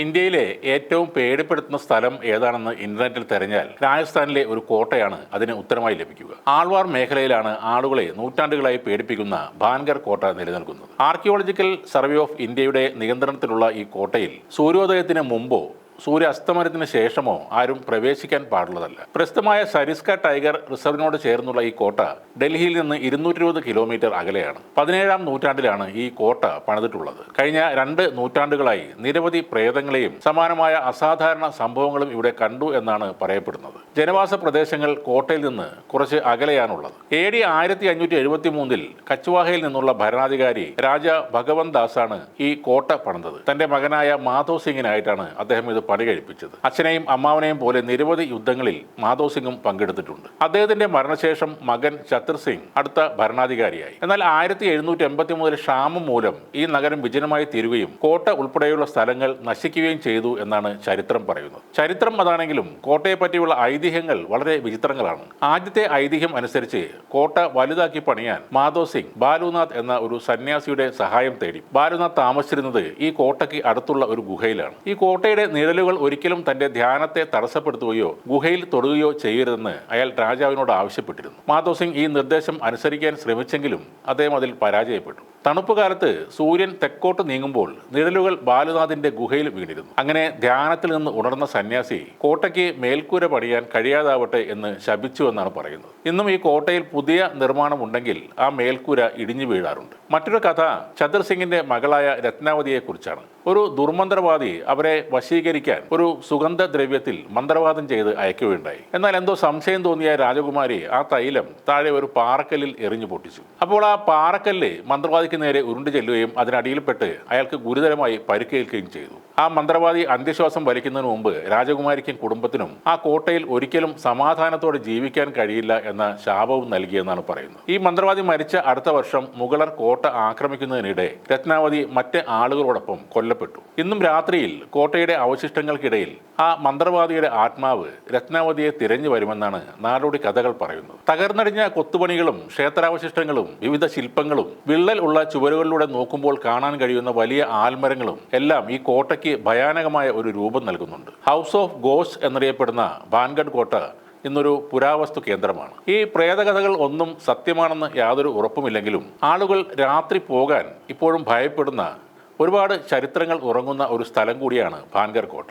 ഇന്ത്യയിലെ ഏറ്റവും പേടിപ്പെടുത്തുന്ന സ്ഥലം ഏതാണെന്ന് ഇന്റർനെറ്റിൽ തെരഞ്ഞാൽ രാജസ്ഥാനിലെ ഒരു കോട്ടയാണ് അതിന് ഉത്തരമായി ലഭിക്കുക. ആൾവാർ മേഖലയിലാണ് ആളുകളെ നൂറ്റാണ്ടുകളായി പേടിപ്പിക്കുന്ന ഭാൻഗർ കോട്ട നിലനിൽക്കുന്നത്. ആർക്കിയോളജിക്കൽ സർവേ ഓഫ് ഇന്ത്യയുടെ നിയന്ത്രണത്തിലുള്ള ഈ കോട്ടയിൽ സൂര്യോദയത്തിന് മുമ്പോ സൂര്യാസ്തമനത്തിന് ശേഷമോ ആരും പ്രവേശിക്കാൻ പാടുള്ളതല്ല. പ്രസിദ്ധമായ സരിസ്ക ടൈഗർ റിസർവിനോട് ചേർന്നുള്ള ഈ കോട്ട ഡൽഹിയിൽ നിന്ന് ഇരുന്നൂറ്റി ഇരുപത് കിലോമീറ്റർ അകലെയാണ്. പതിനേഴാം നൂറ്റാണ്ടിലാണ് ഈ കോട്ട പണിതിട്ടുള്ളത്. കഴിഞ്ഞ രണ്ട് നൂറ്റാണ്ടുകളായി നിരവധി പ്രേതങ്ങളെയും സമാനമായ അസാധാരണ സംഭവങ്ങളും ഇവിടെ കണ്ടു എന്നാണ് പറയപ്പെടുന്നത്. ജനവാസ പ്രദേശങ്ങൾ കോട്ടയിൽ നിന്ന് കുറച്ച് അകലെയാണുള്ളത്. എ ഡി ആയിരത്തി അഞ്ഞൂറ്റി എഴുപത്തി മൂന്നിൽ കച്ചുവാഹയിൽ നിന്നുള്ള ഭരണാധികാരി രാജ ഭഗവന്ത് ദാസാണ് ഈ കോട്ട പണിതത്. തന്റെ മകനായ മാധവ് സിംഗിനായിട്ടാണ് അദ്ദേഹം ഇത് പണി കഴിപ്പിച്ചത്. അച്ഛനെയും അമ്മാവനെയും പോലെ നിരവധി യുദ്ധങ്ങളിൽ മാധവ് സിംഗും പങ്കെടുത്തിട്ടുണ്ട്. അദ്ദേഹത്തിന്റെ മരണശേഷം മകൻ ചത്തർ സിംഗ് അടുത്ത ഭരണാധികാരിയായി. എന്നാൽ ആയിരത്തി എഴുന്നൂറ്റി എൺപത്തി മൂന്നിൽ ക്ഷാമം മൂലം ഈ നഗരം വിജനമായി തീരുകയും കോട്ട ഉൾപ്പെടെയുള്ള സ്ഥലങ്ങൾ നശിക്കുകയും ചെയ്തു എന്നാണ് ചരിത്രം പറയുന്നത്. ചരിത്രം അതാണെങ്കിലും കോട്ടയെ പറ്റിയുള്ള ഐതിഹ്യങ്ങൾ വളരെ വിചിത്രങ്ങളാണ്. ആദ്യത്തെ ഐതിഹ്യം അനുസരിച്ച് കോട്ട വലുതാക്കി പണിയാൻ മാധവ് സിംഗ് ബാലുനാഥ് എന്ന ഒരു സന്യാസിയുടെ സഹായം തേടി. ബാലുനാഥ് താമസിച്ചിരുന്നത് ഈ കോട്ടയ്ക്ക് അടുത്തുള്ള ഒരു ഗുഹയിലാണ്. ഈ കോട്ടയുടെ നിഴലുകൾ ഒരിക്കലും തന്റെ ധ്യാനത്തെ തടസ്സപ്പെടുത്തുകയോ ഗുഹയിൽ തൊടുകയോ ചെയ്യരുതെന്ന് അയാൾ രാജാവിനോട് ആവശ്യപ്പെട്ടിരുന്നു. മാധവ് സിംഗ് ഈ നിർദ്ദേശം അനുസരിക്കാൻ ശ്രമിച്ചെങ്കിലും അദ്ദേഹം അതിൽ പരാജയപ്പെട്ടു. തണുപ്പ് കാലത്ത് സൂര്യൻ തെക്കോട്ട് നീങ്ങുമ്പോൾ നിഴലുകൾ ബാലുനാഥിന്റെ ഗുഹയിൽ വീണിരുന്നു. അങ്ങനെ ധ്യാനത്തിൽ നിന്ന് ഉണർന്ന സന്യാസി കോട്ടയ്ക്ക് മേൽക്കൂര പണിയാൻ കഴിയാതാവട്ടെ എന്ന് ശപിച്ചു എന്നാണ് പറയുന്നത്. ഇന്നും ഈ കോട്ടയിൽ പുതിയ നിർമ്മാണം ഉണ്ടെങ്കിൽ ആ മേൽക്കൂര ഇടിഞ്ഞു വീഴാറുണ്ട്. മറ്റൊരു കഥ ചതർ സിംഗിന്റെ മകളായ രത്നാവതിയെ കുറിച്ചാണ് ഒരു ദുർമന്ത്രവാദി അവരെ വശീകരിക്കാൻ ഒരു സുഗന്ധദ്രവ്യത്തിൽ മന്ത്രവാദം ചെയ്ത് അയക്കുകയുണ്ടായി. എന്നാൽ എന്തോ സംശയം തോന്നിയ രാജകുമാരി ആ തൈലം താഴെ ഒരു പാറക്കല്ലിൽ എറിഞ്ഞു പൊട്ടിച്ചു. അപ്പോൾ ആ പാറക്കല്ല് മന്ത്രവാദിക്ക് നേരെ ഉരുണ്ടു ചെല്ലുകയും അതിനടിയിൽപ്പെട്ട് അയാൾക്ക് ഗുരുതരമായി പരിക്കേൽക്കുകയും ചെയ്തു. ആ മന്ത്രവാദി അന്ത്യശ്വാസം വലിക്കുന്നതിന് മുമ്പ് രാജകുമാരിക്കും കുടുംബത്തിനും ആ കോട്ടയിൽ ഒരിക്കലും സമാധാനത്തോടെ ജീവിക്കാൻ കഴിയില്ല എന്ന ശാപവും നൽകിയെന്നാണ് പറയുന്നത്. ഈ മന്ത്രവാദി മരിച്ച അടുത്ത വർഷം മുഗളർ കോട്ട ആക്രമിക്കുന്നതിനിടെ രത്നാവതി മറ്റ് ആളുകളോടൊപ്പം കൊല്ലപ്പെട്ടു. ഇന്നും രാത്രിയിൽ കോട്ടയുടെ അവശിഷ്ടങ്ങൾക്കിടയിൽ ആ മന്ത്രവാദിയുടെ ആത്മാവ് രത്നാവതിയെ തിരഞ്ഞു വരുമെന്നാണ് നാടോടി കഥകൾ പറയുന്നത്. തകർന്നടിഞ്ഞ കൊത്തുപണികളും ക്ഷേത്രാവശിഷ്ടങ്ങളും വിവിധ ശില്പങ്ങളും വിള്ളൽ ഉള്ള ചുവരുകളിലൂടെ നോക്കുമ്പോൾ കാണാൻ കഴിയുന്ന വലിയ ആൽമരങ്ങളും എല്ലാം ഈ കോട്ടയ്ക്ക് ഭയാനകമായ ഒരു രൂപം നൽകുന്നുണ്ട്. ഹൗസ് ഓഫ് ഗോസ് എന്നറിയപ്പെടുന്ന ഭാൻഗഡ് കോട്ട ഇന്നൊരു പുരാവസ്തു കേന്ദ്രമാണ്. ഈ പ്രേതകഥകൾ ഒന്നും സത്യമാണെന്ന് യാതൊരു ഉറപ്പുമില്ലെങ്കിലും ആളുകൾ രാത്രി പോകാൻ ഇപ്പോഴും ഭയപ്പെടുന്ന ഒരുപാട് ചരിത്രങ്ങൾ ഉറങ്ങുന്ന ഒരു സ്ഥലം കൂടിയാണ് ഭാൻഗർ കോട്ട.